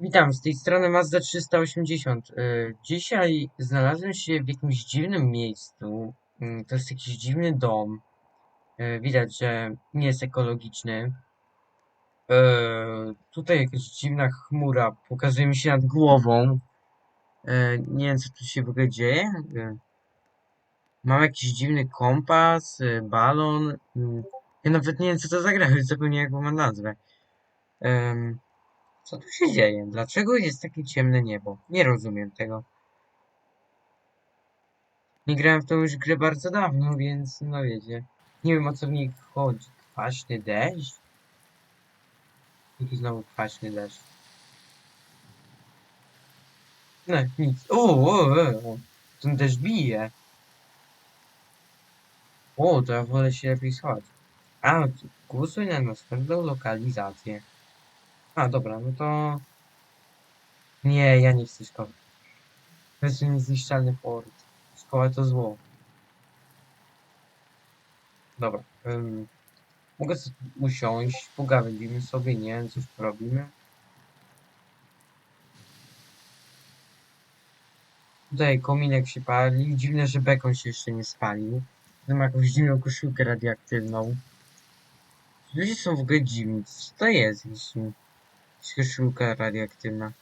Witam, z tej strony Mazda 380. Y, Dzisiaj znalazłem się w jakimś dziwnym miejscu. Mm, To jest jakiś dziwny dom. Y, Widać, że nie jest ekologiczny. Y, Tutaj jakaś dziwna chmura pokazuje mi się nad głową. Nie wiem, co tu się w ogóle dzieje. Mam jakiś dziwny kompas, balon. Mm, Ja nawet nie wiem, co to za gra, zapomniałem, jaką ma nazwę. Co tu się dzieje? Dlaczego jest takie ciemne niebo? Nie rozumiem tego. Nie grałem w tą już grę bardzo dawno, więc no wiecie. Nie wiem o co w niej chodzi. Kwaśny deszcz? Jaki znowu kwaśny deszcz? No, nic. O, o, o, o. Ten deszcz bije. O, to ja wolę się lepiej schować. A, głosuj na następną lokalizację. A, dobra, no to... Nie, ja nie chcę szkoły. To jest niezniszczalny port. Szkoła to zło. Dobra. ym, mogę usiąść, pogawędzimy sobie, nie coś porobimy. Tutaj kominek się pali. Dziwne, że bekon się jeszcze nie spalił. Ten ma jakąś dziwną koszulkę radioaktywną. Ludzie są w ogóle dziwni. Co to jest? Jakaś koszulka radioaktywna.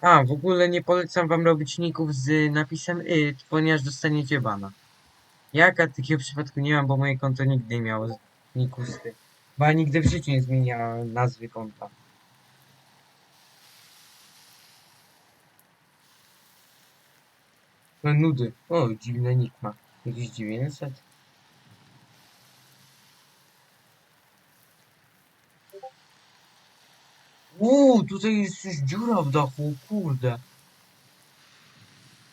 A, w ogóle nie polecam wam robić ników z napisem IT, ponieważ dostaniecie bana. Jaka takiego przypadku nie mam, bo moje konto nigdy nie miało ników z tym. Bo ja nigdy w życiu nie zmieniałem nazwy konta. No nudy. O, dziwny nick ma. Jakiś 900? Uuu, tutaj jest już dziura w dachu, kurde.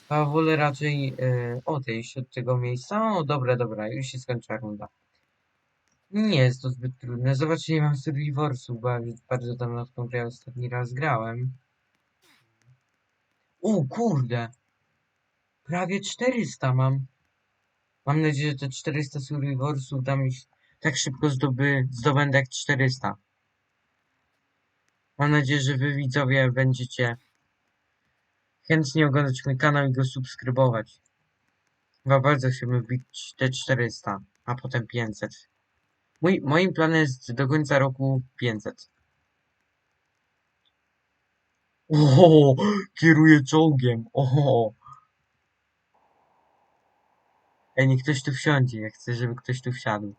A wolę raczej e, odejść od tego miejsca. O, dobra, dobra, już się skończyła runda. Nie jest to zbyt trudne. Zobaczcie, nie mam Survivorsu, bo ja bardzo dawno w tą grę ostatni raz grałem. O, kurde. Prawie 400 mam. Mam nadzieję, że te 400 Survivorsów dam mi tak szybko zdoby, zdobędę jak 400. Mam nadzieję, że wy widzowie będziecie chętnie oglądać mój kanał i go subskrybować. Chyba bardzo chciałbym wbić te 400, a potem 500. Mój, moim planem jest do końca roku 500. O, kieruję czołgiem. O. Ej, niech ktoś tu wsiądzie. Ja chcę, żeby ktoś tu wsiadł.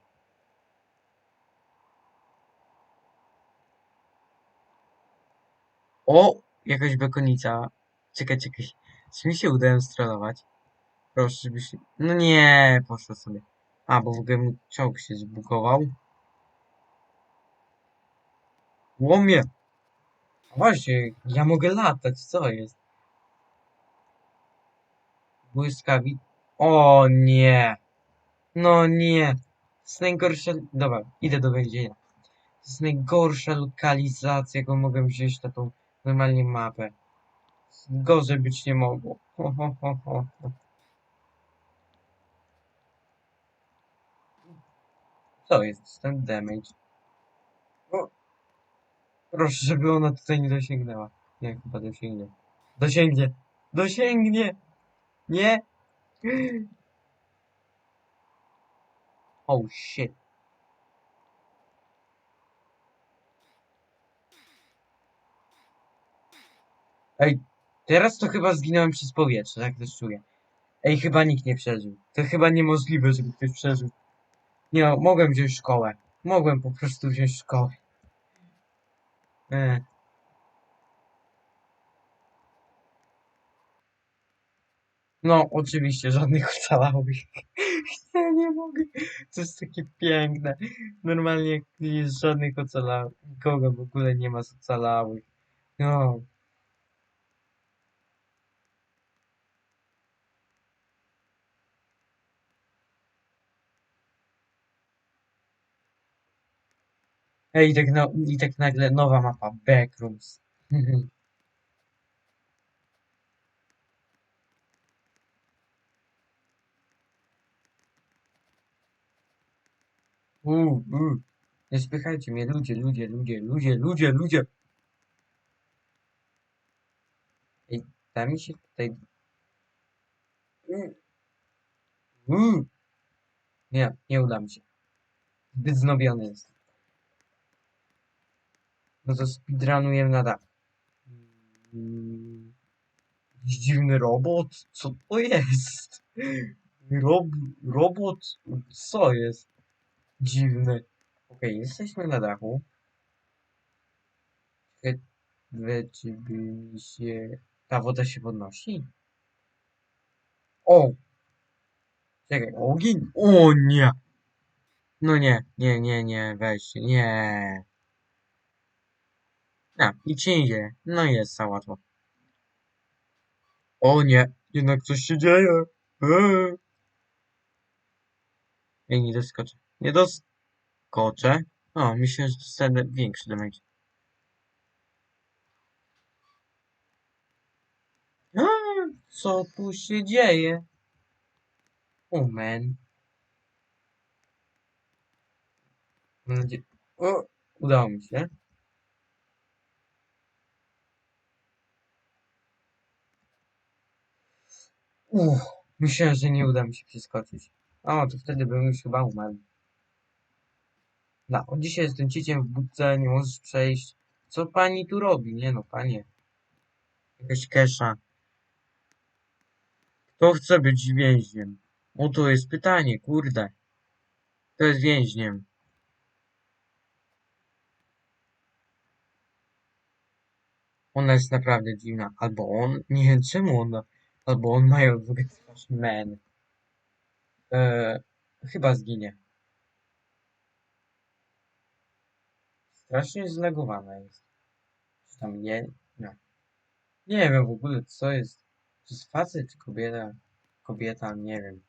O, jakaś bekonica. Czekaj, czekaj. Czy mi się udało strolować? Proszę, żebyś... No nie, poszło sobie. A, bo w ogóle mój czołg się zbugował. Łomie! A Właśnie, ja mogę latać, co jest? Błyskawi... O nie! No nie! To jest najgorsza... Dobra, idę do więzienia. To jest najgorsza lokalizacja, jaką mogę wziąć na tą normalnie mapę. Gorzej być nie mogło. Ho, ho, ho. ho. Co jest? Ten damage. O. Proszę, żeby ona tutaj nie dosięgnęła. Nie, chyba dosięgnie. Dosięgnie! Dosięgnie! Nie! Oh shit. Ej, teraz to chyba zginąłem przez powietrze, tak też czuję. Ej, chyba nikt nie przeżył. To chyba niemożliwe, żeby ktoś przeżył. Nie no, mogłem wziąć szkołę. Mogłem po prostu wziąć szkołę. E. No, oczywiście, żadnych ocalałych. Ja nie mogę. To jest takie piękne. Normalnie jest żadnych ocalałych. Nikogo w ogóle nie ma z ocalałych. No. Ej, tak, no, i tak nagle nowa mapa. Backrooms. Uuu, uuu. Nie spychajcie mnie, ludzie, ludzie, ludzie, ludzie, ludzie, ludzie. Ej, da mi się tutaj... Mm. Nie, nie uda mi się. Zbyt znobiony jest. No to speedrunuję na dach. Jakiś dziwny robot? Co to jest? Rob robot? Co jest? Dziwny. Okej, jesteśmy na dachu. Czy by się... Ta woda się podnosi? O! Czekaj, ogień? O nie! No nie, nie, nie, nie, weźcie, nie. A, i ci nie dzieje. No jest za łatwo. O nie, jednak coś się dzieje. Eee. Ej, nie doskoczę. Nie doskoczę. O, myślę, że dostanę większy damage. Co tu się dzieje? O, man. Mam nadzieję... O, udało mi się. Uff, myślałem, że nie uda mi się przeskoczyć. O, to wtedy bym już chyba umarł. No, dzisiaj jestem ciciem w budce, nie możesz przejść. Co pani tu robi? Nie no, panie. Jakaś kesza. Kto chce być więźniem? O, to jest pytanie, kurde. Kto jest więźniem? Ona jest naprawdę dziwna. Albo on. Nie czemu ona. Albo on mają ogóle twarz man. Eee, chyba zginie. Strasznie zlagowana jest. Czy tam nie? No. Nie wiem w ogóle co jest. Czy jest facet, czy kobieta? Kobieta, nie wiem.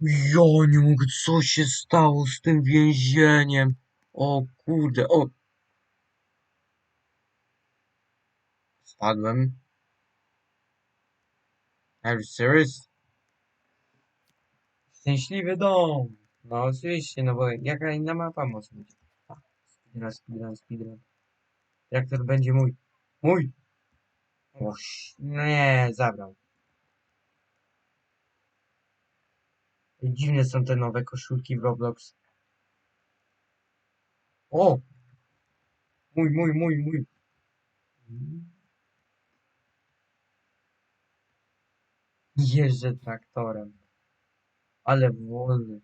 Ja nie mogę, co się stało z tym więzieniem? O kurde, o! Spadłem. Are you serious? Szczęśliwy dom! No oczywiście, no bo jaka inna mapa może być? A, speedrun, speedrun, speedrun. Traktor będzie mój. Mój! Oś, nie, zabrał. Dziwne są te nowe koszulki w Roblox. O! Mój, mój, mój, mój. Jeżdżę traktorem. Ale wolny.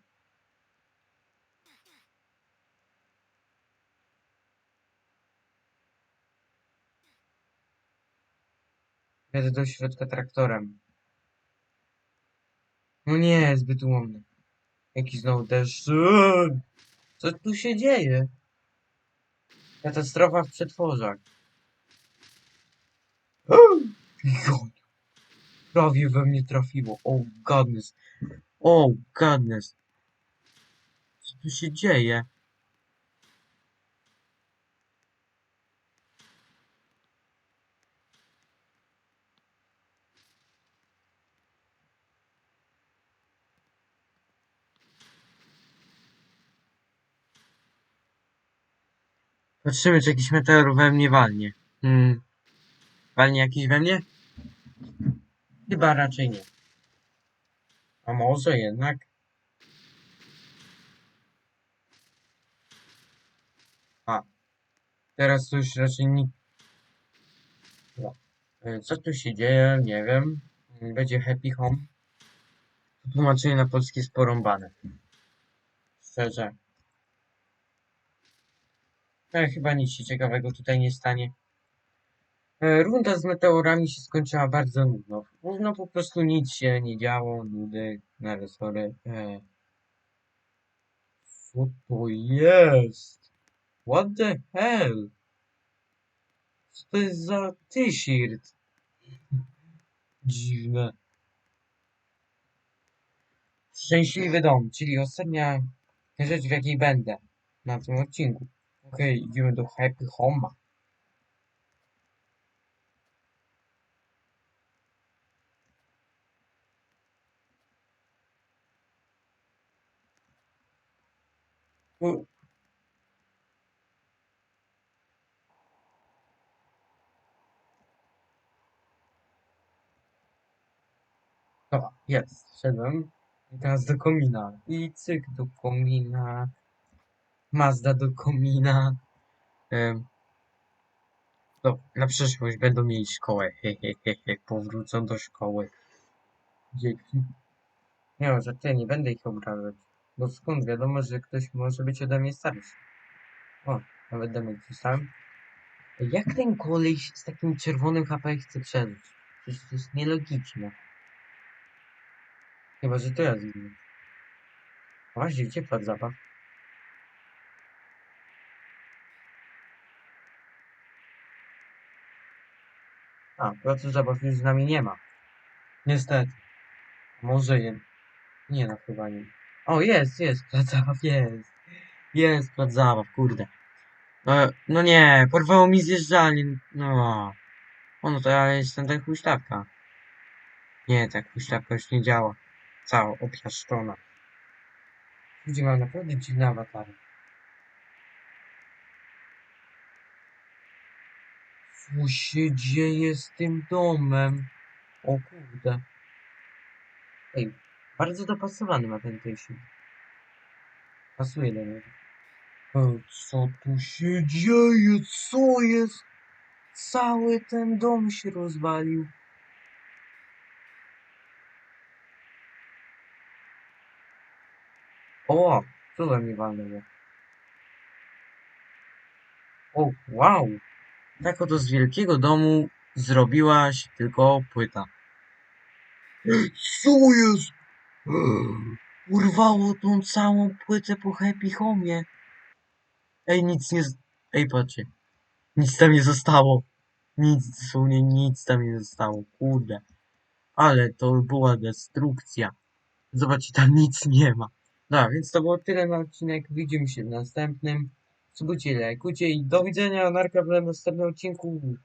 Jadę do środka traktorem. No nie, zbyt ułomny. Jaki znowu deszcz. Co tu się dzieje? Katastrofa w przetworzach. Prawie we mnie trafiło. Oh godness. Oh godness. Co tu się dzieje? Patrzymy, czy jakiś meteor we mnie walnie. Hmm. Walnie jakiś we mnie? Chyba raczej nie. A może jednak? A. Teraz to już raczej nikt. No. E, Co tu się dzieje? Nie wiem. Będzie happy home. Tłumaczenie na polski jest porąbane. Szczerze. Ale chyba nic się ciekawego tutaj nie stanie. E, Runda z meteorami się skończyła bardzo nudno. No po prostu nic się nie działo, nudy, na resory. E. Co to jest? What the hell? Co to jest za t-shirt? Dziwne. Szczęśliwy dom, czyli ostatnia rzecz w jakiej będę na tym odcinku. Okej, okay, idziemy do Happy Home. Dobra, jest, wszedłem. I teraz do komina. I cyk do komina. Mazda do komina. Em, no, na przyszłość będą mieli szkołę. He, he, he, he. Powrócą do szkoły. Dzięki. Nie że ty, nie będę ich obrażać. Bo skąd wiadomo, że ktoś może być ode mnie starszy. O, nawet demek. Ej, Jak ten koleś z takim czerwonym HP chce przeżyć? Przecież to jest nielogiczne. Chyba, że to ja zginę. Właśnie, gdzie padł A, placu zabaw już z nami nie ma. Niestety. Może je... Nie no, chyba nie. O, jest, jest, plac jest. Jest plac kurde. E, no nie, porwało mi zjeżdżalnię. No. O, no to ja jestem tak huśtawka. Nie, tak huśtawka już nie działa. Cała opiaszczona. Ludzie mają naprawdę dziwne awatary. Co się dzieje z tym domem? O kurde. Ej, bardzo dopasowany ma ten tysiąc. Pasuje do niego. E, co tu się dzieje? Co jest? Cały ten dom się rozwalił. O, co za mnie walnęło? O, wow! Tak oto z wielkiego domu zrobiłaś tylko płyta. Co jest? Urwało tą całą płytę po Happy Homie. Ej, nic nie... Ej, patrzcie. Nic tam nie zostało. Nic, dosłownie nic tam nie zostało. Kurde. Ale to była destrukcja. Zobaczcie, tam nic nie ma. No, więc to było tyle na odcinek. Widzimy się w następnym. Subujcie, lajkujcie i do widzenia. Narka w następnym odcinku.